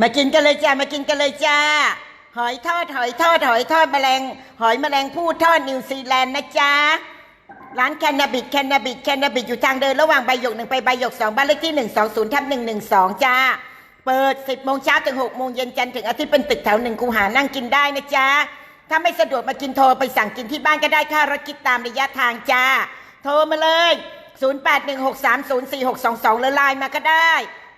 มากินกันเลยจ้ามากินกันเลยจ้า หอยทอดหอยทอดหอยทอดแมลง หอยแมลงผู้ทอดนิวซีแลนด์นะจ๊ะร้านแคนาบิดแคนาบิดแคนนาบิดอยู่ทางเดินระหว่างใบหยกหนึ่งไปใบหยกสองบ้านเลขที่หนึ่งสองศูนย์ทับหนึ่งหนึ่งสองจ้า เปิดสิบโมงเช้าถึงหกโมงเย็นจันทร์ถึงอาทิตย์เป็นตึกแถวหนึ่งคูหานั่งกินได้นะจ๊ะถ้าไม่สะดวกมากินโทรไปสั่งกินที่บ้านก็ได้ค่ารถคิดตามระยะทางจ้า โทรมาเลย 0816304622หรือไลน์มาก็ได้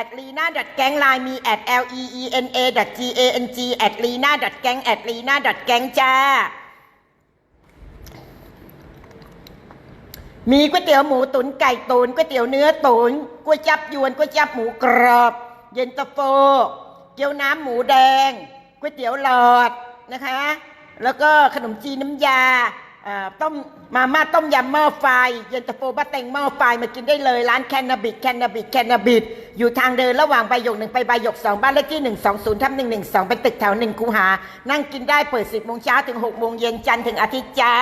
at lina gang ไลน์มี at l e e n a g a n g at lina gang at lina gang จ้า มีก๋วยเตี๋ยวหมูตุ๋นไก่ตุ๋นก๋วยเตี๋ยวเนื้อตุ๋นก๋วยจับยวนก๋วยจับหมูกรอบ เย็นตาโฟ เกี๊ยวน้ำหมูแดงก๋วยเตี๋ยวหลอดนะคะ แล้วก็ขนมจีนน้ำยา ต้มมาม่าต้มยำหม้อไฟเย็นตาโฟบะเต็งหม้อไฟมากินได้เลยร้านแคนนาบิดแคนนาบิดแคนนาบิดอยู่ทางเดินระหว่างใบหยกหนึ่งไปใบหยกสองบ้านเลขที่หนึ่งสองศูนย์ทับหนึ่งหนึ่งสองเป็นตึกแถวหนึ่งคูหา นั่งกินได้เปิดสิบโมงเช้าถึงหกโมงเย็นจันทร์ถึงอาทิตย์จ้า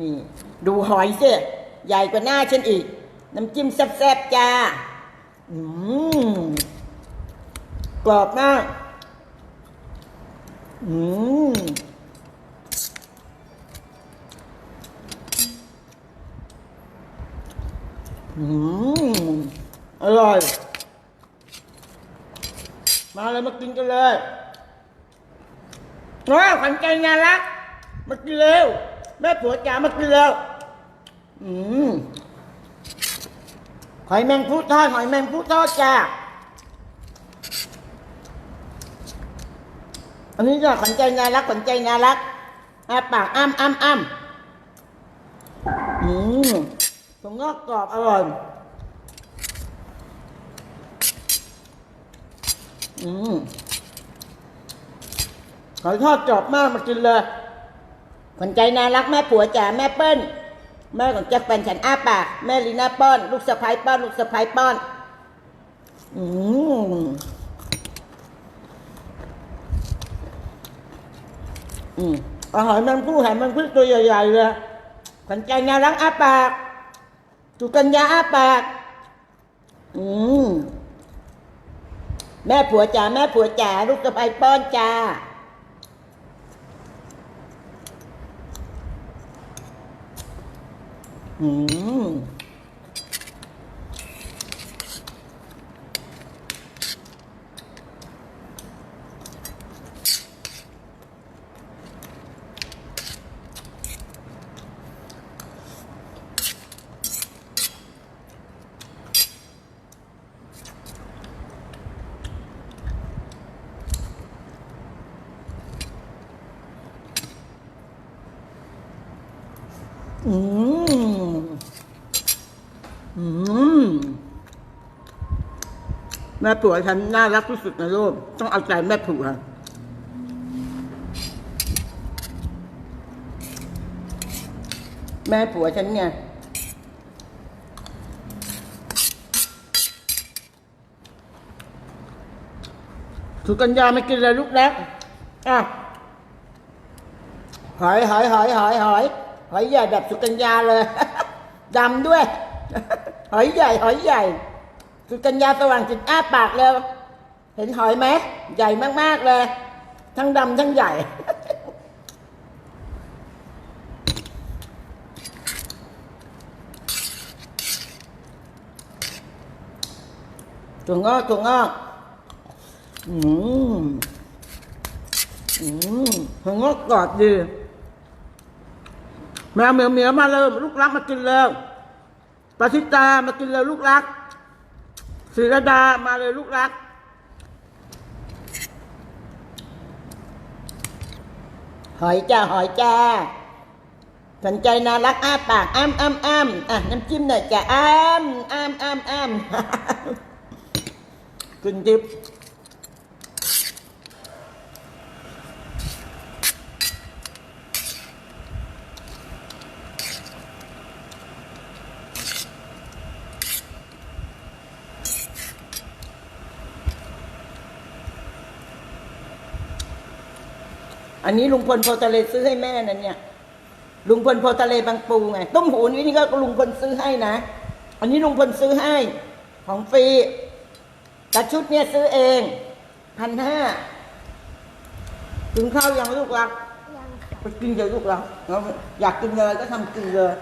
นี่ ดูหอยสิใหญ่กว่าหน้าฉันอีก น้ำจิ้มแซ่บๆจ้า อืมกรอบมาก อืมอืมอร่อย มาเลยมากินกันเลยว้าวขวัญใจน่ารัก มากินเร็ว แม่ผัวจ๋ามากินเร็ว อืมหอยแมงผู้ทอดหอยแมงผู้ทอดจ้า อันนี้ก็ขวัญใจน่ารักขวัญใจน่ารักอาปากอ้ำอ้ำอ้ำอืมผมงอกกรอบอร่อย อืมหอยทอดกรอบมากมากินเลยขวัญใจน่ารักแม่ผัวจ๋าแม่เปิ้ลแม่ของแจ็คแฟนฉันอ้าปาก แม่ลีน่าป้อน ลูกสะพ้ายป้อน ลูกสะพ้ายป้อน อืม อืมเอาหอยแมงผู้หอยแมงผู้ตัวใหญ่ๆเลยขวัญใจน่ารักอ้าปากจุกัญญาอ้าปาก อืมแม่ผัวจ๋าแม่ผัวจ๋าลูกสะพ้ายป้อนจ้าอืมอืม อืม แม่ผัวฉันน่ารักที่สุดในโลก ต้องเอาใจแม่ผัวแม่ผัวฉันไงสุกัญญาไม่กินเลยลูกแรกอะหอยหอยหอยหอยหอยหอยใหญ่แบบสุกัญญาเลย ดำด้วย หอยใหญ่ หอยใหญ่ สุกัญญาสว่างจิตอ้าปากเร็วเห็นหอยไหมใหญ่มากๆเลย ทั้งดำทั้งใหญ่ถั่วงอกถั่วงอกอืมอืมถั่วงอกกรอบดีแมวเหมียวเหมียวมาเลยลูกรักมากินแล้วปาชิตามากินแล้วลูกรัก ศิรดามาเลยลูกรัก หอยจ้าหอยจ้าสนใจน่ารักอ้าปากอ้ำอ้ำอ้ำอะน้ำจิ้มหน่อยจ้าอ้ำอ้ำอ้ำอ้ำคุณทิพ อันนี้ลุงพลโพทะเลซื้อให้แม่นั่นเนี่ย ลุงพลโพทะเลบางปูไงต้มหูนี่นี่ก็ลุงพลซื้อให้นะ อันนี้ลุงพลซื้อให้ของฟรีแต่ชุดเนี่ยซื้อเองพันห้าถึงข้าวยังลูกรักยังค่ะไปกินเดี๋ยวลูกเราเราอยากกินเลยก็ทำกินเลย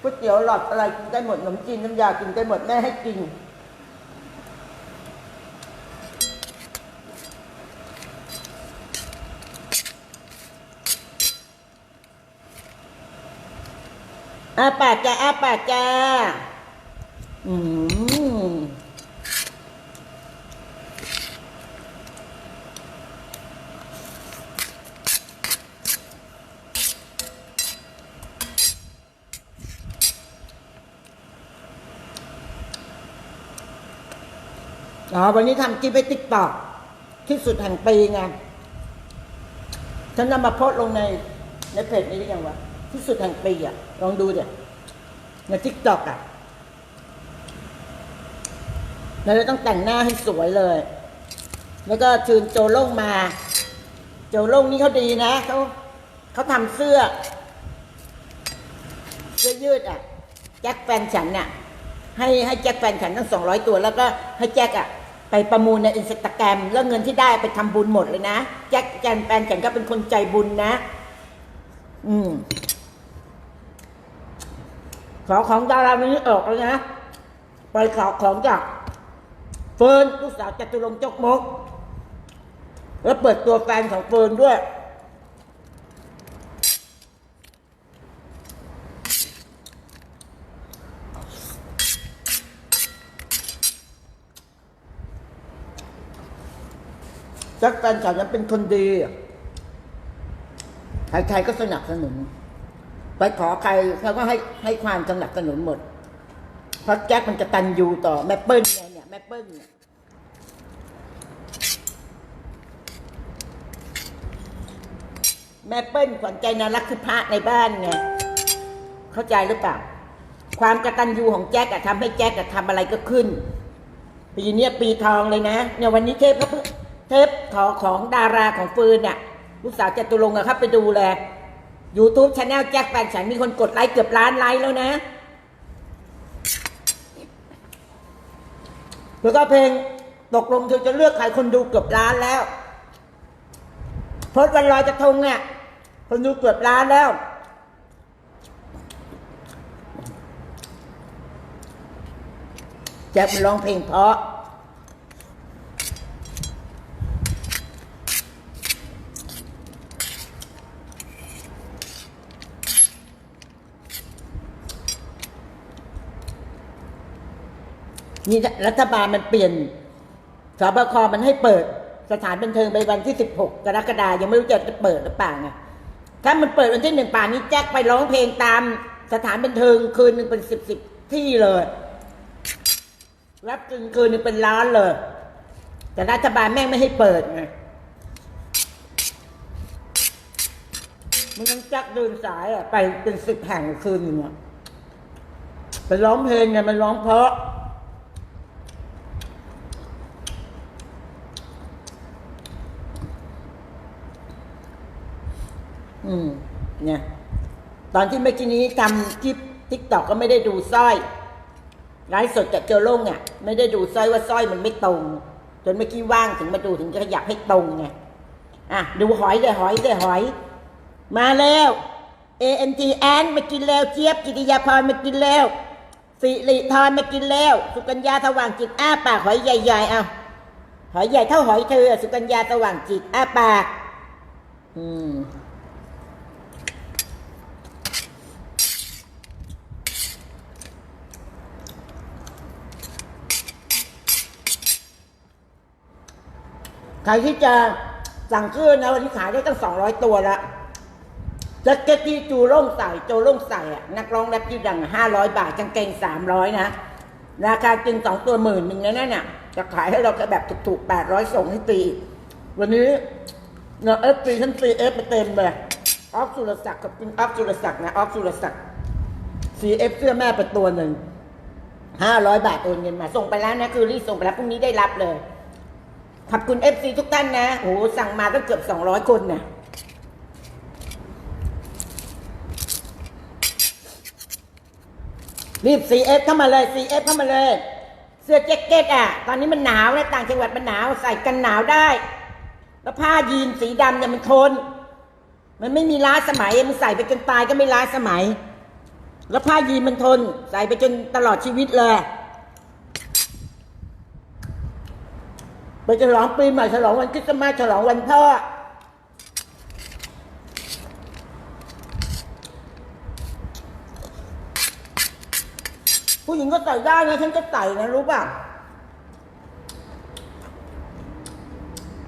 ก๋วยเตี๋ยวหลอดอะไรกินได้หมดขนมจีนน้ำยากินได้หมดแม่ให้กิน อาปากจ้าอาปากจ้า อืมอ๋อวันนี้ทำคลิปไปติ๊กตอกที่สุดแห่งปีไงฉันนำมาโพสลงในในเพจนี้ได้ยังวะที่สุดแห่งปีอะ ลองดูเดี๋ยวในทิกตอกอะเราจะต้องแต่งหน้าให้สวยเลย แล้วก็เชืนโจโล่งมา โจโล่งนี่เขาดีนะเขาเขาทำเสื้อ เสื้อยืดอะ แจ็คแฟนฉันน่ะให้ให้แจ็คแฟนฉันตั้งสองร้อยตัว แล้วก็ให้แจ็คอะ ไปประมูลในอินสตาแกรมแล้วเงินที่ได้ไปทำบุญหมดเลยนะ แจ็คแฟนแฟนฉันก็เป็นคนใจบุญนะ อืม ขอของดารานี้ออกแล้วนะไปขอของจากเฟิร์นลูกสาวจตุรงค์จกมก แล้วเปิดตัวแฟนของเฟิร์นด้วย จักแฟนฉันนั้นเป็นคนดี ใครๆก็สนับสนุน ไปขอใครเขาก็ให้ให้ความสนับสนุนหมด เพราะแจ็คมันจะตันยูต่อแม่เปิ้ลไงเนี่ยแม่เปิ้ลเนี่ยแม่เปิ้ลขวัญใจนารักคือพระในบ้านไงเข้าใจหรือเปล่า ความกระตัญญูของแจ็คอะทำให้แจ็คอะทำอะไรก็ขึ้น ปีเนี้ยปีทองเลยนะ เนี่ยวันนี้เทปเขาเพิ่งเทปขอของดาราของฟืนน่ะลูกสาวจตุรงค์อะครับไปดูแล YouTube ช anel แจ็คแฟนฉันมีคนกดไลค์เกือบล้านไลค์แล้วนะ แล้วก็เพลงตกลงเธอจะเลือกใครคนดูเกือบล้านแล้วโพสวันลอยกระทงเนี่ย คนดูเกือบล้านแล้ว แจ็คมันร้องเพลงเพราะ นี่รัฐบาลมันเปลี่ยนสบคมันให้เปิดสถานบันเทิงไปวันที่16กรกฎายังไม่รู้จะเปิดหรือเปล่าไงถ้ามันเปิดวันที่หนึ่งป่านนี้แจ็คไปร้องเพลงตามสถานบันเทิงคืนหนึ่งเป็นสิบสิบที่เลย รับคืนคืนหนึ่งเป็นล้านเลย แต่รัฐบาลแม่งไม่ให้เปิดไงมันต้องจักเดินสายอะไปเป็นสิบแห่งคืนหนึ่งอะไปร้องเพลงไงมันร้องเพราะ อืม เนี่ย ตอนที่เมื่อกี้นี้ทำคลิปทิกตอกก็ไม่ได้ดูสร้อยไลฟ์สดจากเจอโล่งอะไม่ได้ดูสร้อยว่าสร้อยมันไม่ตรง จนเมื่อกี้ว่างถึงมาดูถึงจะขยับให้ตรงไงอะดูหอยเลยหอยเลยหอย มาแล้ว ANT แอนมากินแล้วเจี๊ยบกิติยาพรมากินแล้วสิริธรมากินแล้ว สุกัญญาสว่างจิตอ้าปากหอยใหญ่ๆเอาหอยใหญ่เท่าหอยเธอ สุกัญญาสว่างจิตอ้าปาก อืม ครที่จะสั่งซื้อนะวันนี้ขายได้ตั้งสองร้อยตัวละแจ็คเก็ตที่จูโล่งใส่โจโล่งใส่อะนักร้องแรปชื่ดังห้าร้อยบาทกางเกงสามร้อยนะ ราคาจริงสองตัวหมื่นหนึ่งนะนั่นน่ะจะขายให้เราแบบถูกๆแปดร้อยส่งให้ตีวันนี้เนาะเอฟตีทั้งตีเอฟไปเต็มเลยออฟสุรศักดิ์กับคุณออฟสุรศักดิ์นะออฟสุรศักดิ์ซีเอฟเสื้อแม่ไปตัวหนึ่งห้าร้อยบาทโอนเงินมาส่งไปแล้วนะคือรีส่งไปแล้วพรุ่งนี้ได้รับเลย ขอบคุณเอฟซีทุกท่านนะโอ้โหสั่งมาตั้งเกือบสองร้อยคนนะรีบ CF เข้ามาเลย CF เข้ามาเลย เสื้อแจ็คเก็ตอะ ตอนนี้มันหนาวนะต่างจังหวัดมันหนาวใส่กันหนาวได้ แล้วผ้ายีนสีดำเนี่ยมันทน มันไม่มีล้าสมัยมันใส่ไปจนตายก็ไม่ล้าสมัย แล้วผ้ายีนมันทน ใส่ไปจนตลอดชีวิตเลย ไปฉลองปีใหม่ฉลองวันคริสต์มาสฉลองวันพ่อ ผู้หญิงก็ใส่ได้นะฉันก็ใส่นะรู้ป่ะ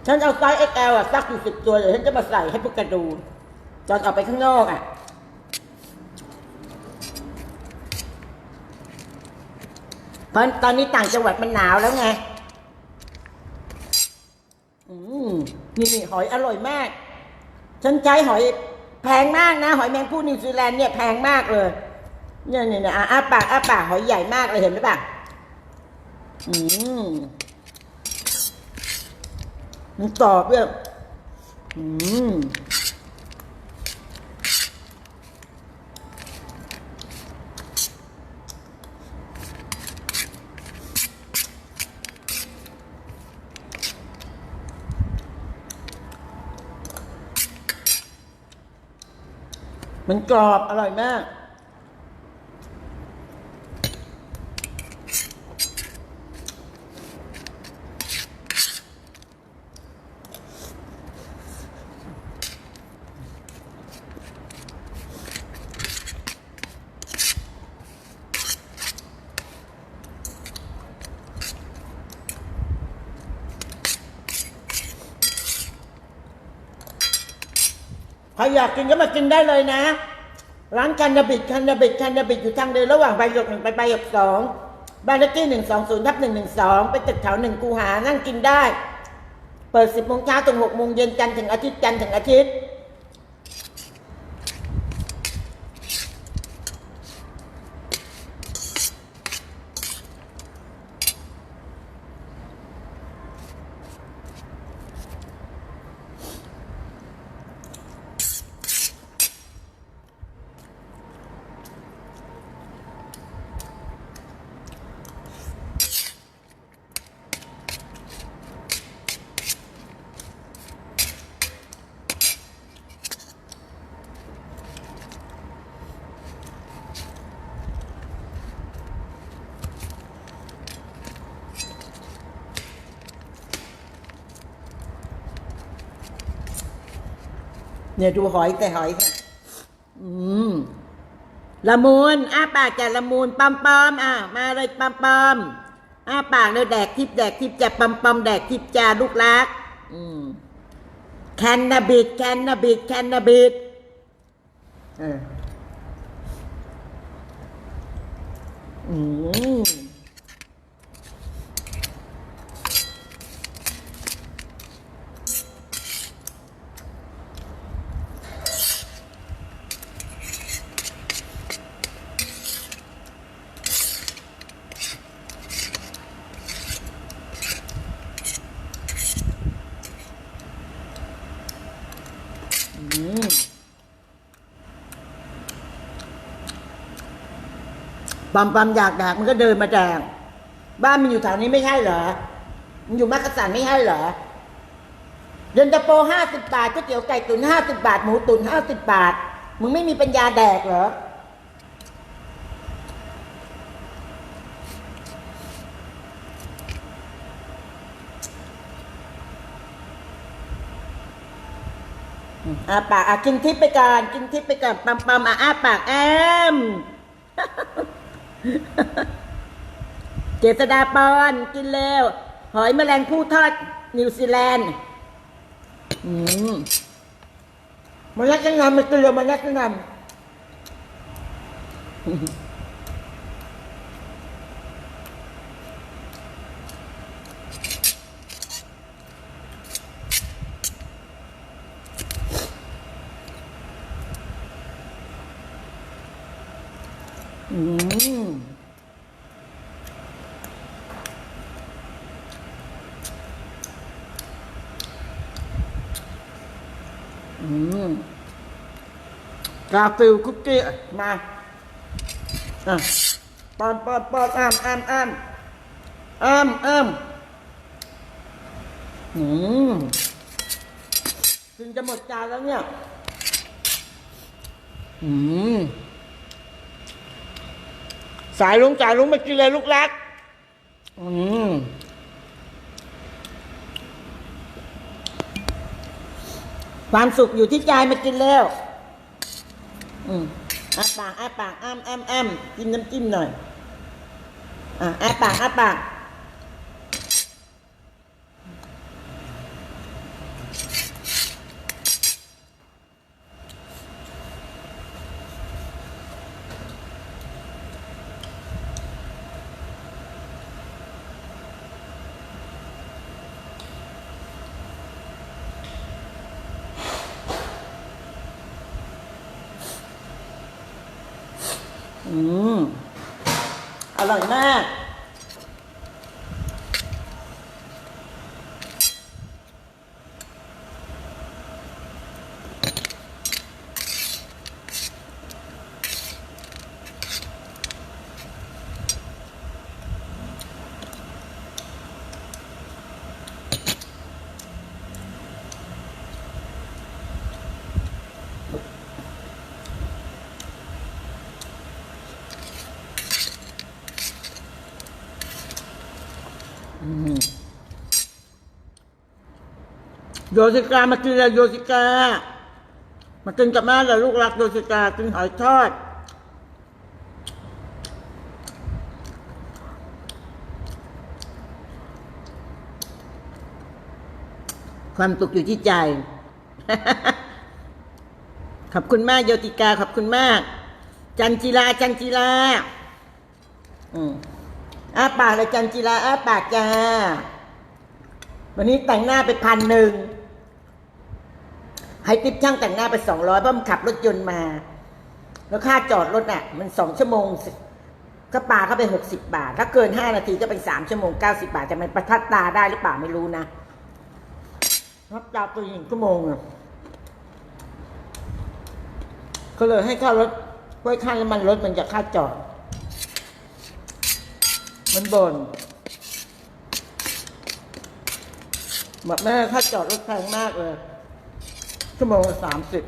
ฉันเอาไซส์ XL อะซักอยู่สิบตัวเดี๋ยวฉันจะมาใส่ให้พวกแกดูตอนออกไปข้างนอกอะเพราะตอนนี้ต่างจังหวัดมันหนาวแล้วไง นี่นี่หอยอร่อยมาก ฉันใช้หอยแพงมากนะ หอยแมงผู้นิวซีแลนด์เนี่ยแพงมากเลย เนี่ยเนี่ยเนี่ยอ้าปากอ้าปากหอยใหญ่มากเลยเห็นไหมปะอืมมันกรอบด้วยอืม มันกรอบอร่อยมาก ครอยากกินก็มากินได้เลยนะ ร้านคันนาบิดคันนาบิดคันนาบิดอยู่ทางเดินระหว่างใบหยกหนึ่งไปใบหยกสองบ้านเลขที่หนึ่งสองศูนย์ทับหนึ่งหนึ่งสองไปตึกแถวหนึ่งกูหานั่งกินได้ เปิดสิบโมงเช้าถึงหกโมงเย็นจันทร์ถึงอาทิตย์จันทร์ถึงอาทิตย์ เนี่ยดูหอยแต่หอยค่ะอืมละมุนอ้าปากจะละมุนปอมปอมอะมาเลยปอมปอมอ้าปากเลยแดกทิพแดกทิพย์จะปอมปอมแดกทิพจะลูกรัก อืมแคนนาบิดแคนนาบิดแคนนาบิดเอออืม อืม ปั๊มปั๊มอยากแดกมันก็เดินมาแดกบ้านมันอยู่แถวนี้ไม่ใช่เหรอ มันอยู่มักกะสันไม่ใช่เหรอเย็นตาโฟห้าสิบบาทก๋วยเตี๋ยวไก่ตุ๋นห้าสิบบาท หมูตุ๋นห้าสิบบาท มึงไม่มีปัญญาแดกเหรอ อาปากอะกินทิพย์ไปก่อนกินทิพย์ไปก่อนปั๊มปั๊มอะอ้าปากแอม เจษดาปอนกินเร็ว หอยแมลงผู้ทอดนิวซีแลนด์อืมมันยักษ์งามมันกินเร็วมันยักษ์งาม อืมกาฟิลคุกกี้ มาอะปอนปอนปอนอ้ามอ้ามอ้ามอ้ามอ้ามอืมกินจะหมดจานแล้วเนี่ย อืม สายลุงสายลุงมากินเลยลูกรัก อืมความสุขอยู่ที่ใจมากินแล้ว อืมอ้าปากอ้าปากอ้ามอ้ามอ้ามกินน้ำจิ้มหน่อย อ่าอ้าปากอ้าปาก อร่อยมาก โย สิกามากินเลยโยสิกา มากินกับแม่เลยลูกรักโยสิกากินหอยทอด ความสุขอยู่ที่ใจ ขอบคุณมากโยติกา ขอบคุณมาก จันจิลา จันจิลา อืมอ้าปากเลยจันจิลาอ้าปากจ้าวันนี้แต่งหน้าไปพันหนึ่ง ให้ติปช่างแต่งหน้าไปสองร้อยเพราะมันขับรถยนต์มา แล้วค่าจอดรถอะ มันสองชั่วโมงก็ปาเข้าไปหกสิบาท ถ้าเกินห้านาทีก็เป็นสามชั่วโมงเก้าสิบาท แต่มันประทัดตาได้หรือเปล่าไม่รู้นะรับตาตัวหญิงชั่วโมงอะก็เลยให้ค่ารถไว้ค่าน้ำมันรถมันจะค่าจอด มันบน่นบอกแม่ค่าจอดรถแพงมากเลย ชั่วโมงละสามสิบ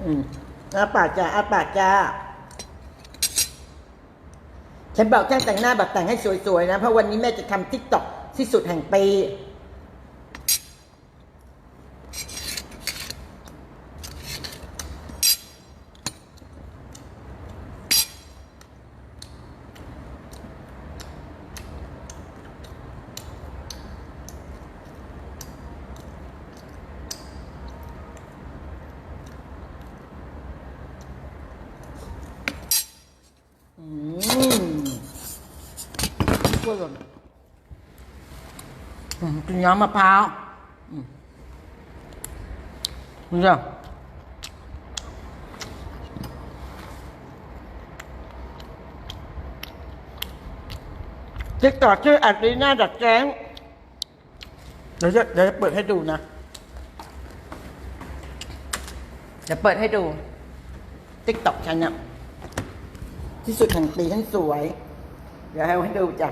อืมอาปากจ้าอาปากจ้า ฉันบอกช่างแต่งหน้าแบบแต่งให้สวยๆนะ เพราะวันนี้แม่จะทำทิกตอกที่สุดแห่งปีอืมกล้วยหล่นอืมกิ น้ำมะพร้าวนี่จ้ะติ๊กต่อชื่ออัดลีน่าดัดแจ้งเดี๋ยวจะเดี๋ยวจะเปิดให้ดูนะเดี๋ยวเปิดให้ดูติ๊กต็อกฉันเนี่ยที่สุดแห่งปีทั้งสวย เดี๋ยวให้ดูจ้ะ